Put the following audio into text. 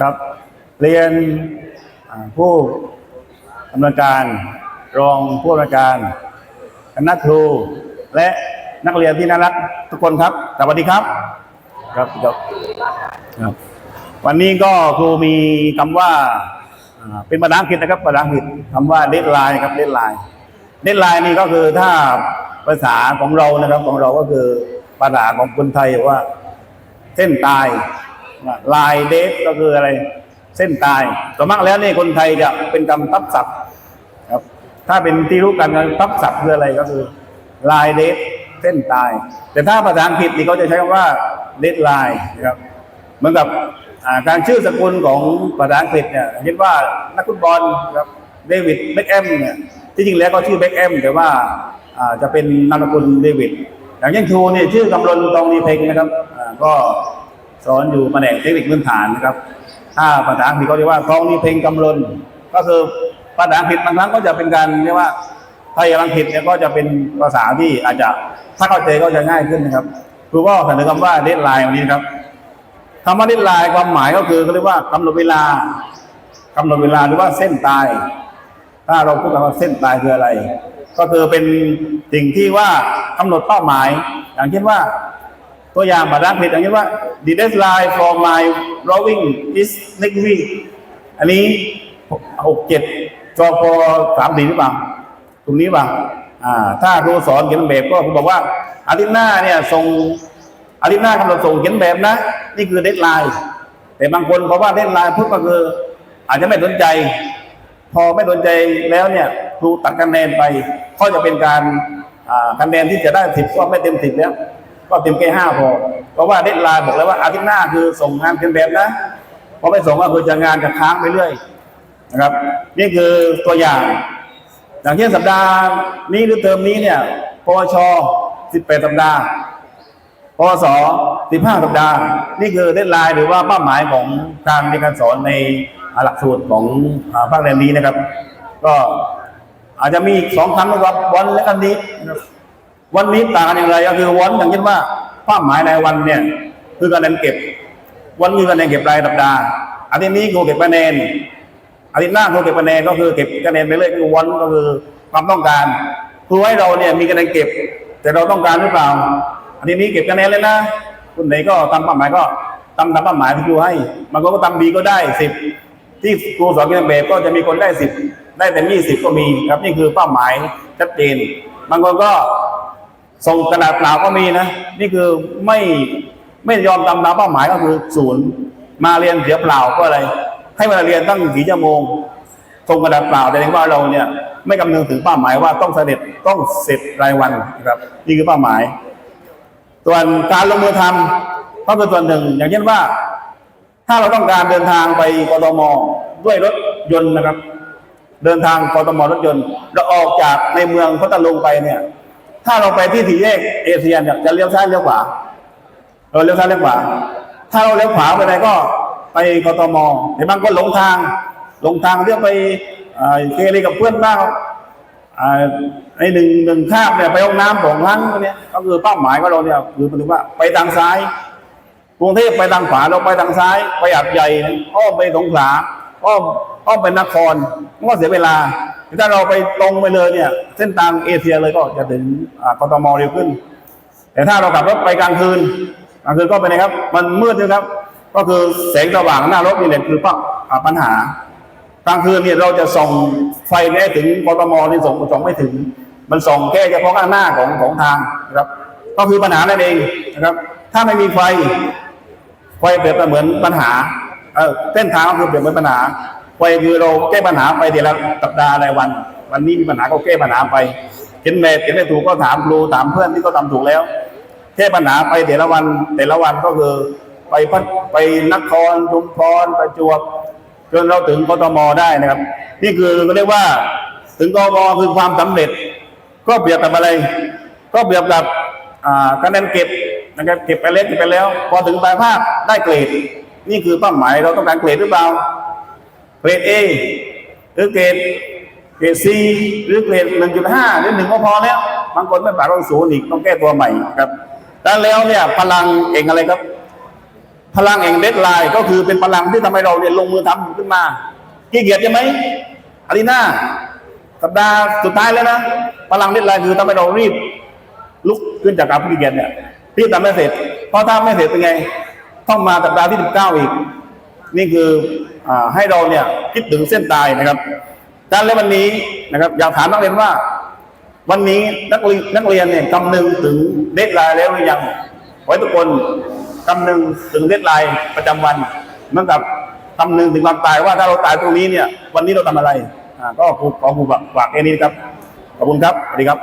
ครับเรียนผู้อำนวยการรองผู้อำนวยการคณะครูและนักเรียนที่น่ารักทุกคนครับ สวัสดีครับ ครับครับ วันนี้ก็ครูมีคำว่าอ่าเป็นภาษาอังกฤษนะครับภาษาอังกฤษคำว่าเดดไลน์ครับเดดไลน์เดดไลน์นี่ก็คือถ้าภาษาของเรานะครับของเราก็คือภาษาของคนไทยว่าเส้นตาย ลายเดฟก็คืออะไร เส้นตายส่วนมากแล้วนี่คนไทยจะเป็นคำทับศัพท์ครับถ้าเป็นที่รู้กันนะทับศัพท์คืออะไรก็คือลายเดฟเส้นตาย แต่ถ้าภาษาอังกฤษนี่เขาจะใช้คำว่าเดดไลน์นะครับเหมือนกับการชื่อสกุลของภาษาอังกฤษเนี่ยเช่นว่านักฟุตบอลครับเดวิดเบคแอมเนี่ยที่จริงแล้วก็ชื่อเบคแอมแต่ว่าจะเป็นนามสกุลเดวิดอย่างเช่นครูเนี่ยชื่อกำลนตองนีเพ็งนะครับก็ สอนอยู่แผนกเทคนิคพื้นฐานนะครับ ถ้าภาษาอังกฤษเขาเรียกว่าตองนีเพ็งกำลนก็คือภาษาอังกฤษบางครั้งก็จะเป็นการเรียกว่าไทยกับอังกฤษเนี่ยก็จะเป็นภาษาที่อาจจะถ้าเข้าใจก็จะง่ายขึ้นนะครับครูก็เสนอคำว่าเดดไลน์วันนี้ครับคำว่าดิสไลน์ความหมายก็คือเขาเรียกว่ากำหนดเวลากำหนดเวลาหรือว่าเส้นตาย ถ้าเราพูดกันว่าเส้นตายคืออะไร ก็คือเป็นสิ่งที่ว่ากำหนดเป้าหมาย อย่างเช่นว่า ตัวอย่างภาษาอังกฤษอย่างเช่นว่า the deadline for my drawing is next week อันนี้หกเจ็ดจอพอสามสี่หรือเปล่าตรงนี้เปล่าอ่า ถ้าครูสอนเขียนแบบก็ครูบอกว่าอาทิตย์หน้าเนี่ยส่งอาทิตย์หน้ากำหนดส่งเขียนแบบนะ นี่คือเดทไลน์แต่บางคนเพราะว่าเดทไลน์ปุ๊บก็คือ อาจจะไม่สนใจ พอไม่สนใจแล้วเนี่ยครูตัดคะแนนไปก็จะเป็นการคะแนนที่จะได้สิบก็ไม่เต็มสิบแล้ว ก็เต็มแค่ห้าพอเพราะว่าเดทไลน์บอกแล้วว่าอาทิตย์หน้าคือส่งงานเขียนแบบนะพอไม่ส่งก็คือจะงานจะค้างไปเรื่อยนะครับ นี่คือตัวอย่าง อย่างเช่นสัปดาห์นี้หรือเทอมนี้เนี่ยปวช18 สัปดาห์พศ15 สัปดาห์ นี่คือเดดไลน์หรือว่าเป้าหมายของการเรียนการสอนในหลักสูตรของอ่าภาคเรียนนี้นะครับ ก็อาจจะมีอีกสองครั้งนะครับวันและกันนี้นะครับ วันนี้ต่างกันอย่างไรก็คือวันอย่างเช่นว่าเป้าหมายในวันเนี่ยคือคะแนนเก็บ วันคือคะแนนเก็บรายสัปดาห์อาทิตย์นี้ครูเก็บคะแนนอาทิตย์หน้าครูเก็บคะแนนก็คือเก็บคะแนนไปเรื่อยคือวันก็คือความต้องการครูให้เราเนี่ยมีคะแนนเก็บ แต่เราต้องการหรือเปล่าอาทิตย์นี้เก็บคะแนนเลยนะคุณไหนก็ตามเป้าหมายก็ตามตามเป้าหมายที่ครูให้บางคนก็ทำดีก็ได้สิบที่ครูสอนเขียนแบบก็จะมีคนได้สิบได้แต่ยี่สิบก็มีครับนี่คือเป้าหมายชัดเจนบางคนก็ ส่งกระดาษเปล่าก็มีนะ นี่คือไม่ไม่ยอมตามตามเป้าหมายก็คือศูนย์มาเรียนเสียเปล่าก็อะไร ให้เวลาเรียนตั้งกี่ชั่วโมงส่งกระดาษเปล่าแต่เห็นว่าเราเนี่ยไม่คำนึงถึงเป้าหมายว่าต้องเสด็จต้องเสร็จรายวันนะครับ นี่คือเป้าหมาย ส่วนการลงมือทำก็คือส่วนหนึ่ง อย่างเช่นว่า ถ้าเราต้องการเดินทางไปกทมด้วยรถยนต์นะครับ เดินทางกทมรถยนต์เราออกจากในเมืองพัทลุงไปเนี่ย ถ้าเราไปที่สี่แยกเอเชียเนี่ยจะเลี้ยวซ้ายเลี้ยวขวาเราเลี้ยวซ้ายเลี้ยวขวา ถ้าเราเลี้ยวขวาไปไหนก็ไปกทมแต่บางคนหลงทางหลงทางเลี้ยวไปอ่าเกเรกับเพื่อนบ้างไอ่าในหนึ่งหนึ่งคาบเนี่ยไปห้องน้ำสองครั้งเนี่ยก็คือเป้าหมายของเราเนี่ยคือมายถึงว่าไปทางซ้ายกรุงเทพไปทางขวาเราไปทางซ้ายไปอัดใหญ่อ้อมไปสงขลา อ้อมอ้อมไปนครมันก็เสียเวลา ถ้าเราไปตรงไปเลยเนี่ย เส้นทางเอเชียเลยก็จะถึงอ่ากทมเร็วขึ้น แต่ถ้าเราขับรถไปกลางคืนกลางคืนก็เป็นไงครับ มันมืดนะครับ ก็คือแสงสว่างหน้ารถนี่แหละคือปัญอ่าปัญหากลางคืนเนี่ยเราจะส่องไฟได้ถึงกทมนี่ส่งส่องไม่ถึง มันส่องแค่เฉพาะข้างหน้าของของทางนะครับ ก็คือปัญหานั่นเองนะครับ ถ้าไม่มีไฟ ไฟเปรียบเสมือนปัญหา เออเส้นทางก็คือเปรียบเหมือนปัญหาไฟคือเราแก้ปัญหาไปเดี๋ยวละสัปดาห์รายวัน วันนี้มีปัญหาก็แก้ปัญหาไปเห็นแบบเห็นไม่ถูกก็ถามครูถามเพื่อนที่เขาทำถูกแล้วแก้ปัญหาไปแต่ละวันแต่ละวันก็คือไปพัดไปนครชุมพรประจวบจนเราถึงกทมได้นะครับ นี่คือเรียกว่าถึงกทมคือความสำเร็จ ก็เปรียบกับอะไร ก็เปรียบกับอ่าคะแนนเก็บนะครับเก็บไปแล้วเก็บไปแล้ว พอถึงปลายภาคได้เกรด นี่คือเป้าหมายเราต้องการเกรดหรือเปล่า เกรด A หรือเกรดเกรด C หรือเกรด1.5หรือ1ก็พอแล้วบางคนไม่ปากต้องศูนย์อีกต้องแก้ตัวใหม่ครับดังแล้วเนี่ยพลังเองอะไรครับ พลังแห่งเดดไลน์ก็คือเป็นพลังที่ทำให้เราเนี่ยลงมือทำขึ้นมาขี้เกียจใช่ไหมอารีนาสัปดาห์สุดท้ายแล้วนะ พลังเดดไลน์คือทำให้เรารีบ ลุกขึ้นจากการขี้เกียจเนี่ยรีบทำให้เสร็จเพราะถ้าไม่เสร็จเป็นไง ต้องมาสัปดาห์ที่สิบเก้าอีก นี่คืออให้เราเนี่ยคิดถึงเส้นตายนะครับดังนั้นวันนี้นะครับอยากถามนักเรียนว่า วันนี้นักเรียนนักเรียนเนี่ยกำนึงถึงเดทไลน์แล้วหรือยังขอให้ทุกคนกำนึงถึงเดทไลน์ประจำวันเหมือนกับคำนึงถึงความตายว่าถ้าเราตายตรงนี้เนี่ย วันนี้เราทำอะไรอ่าก็ขอขอครูฝากฝากแค่นี้ครับขอบคุณครับสวัสดีครับ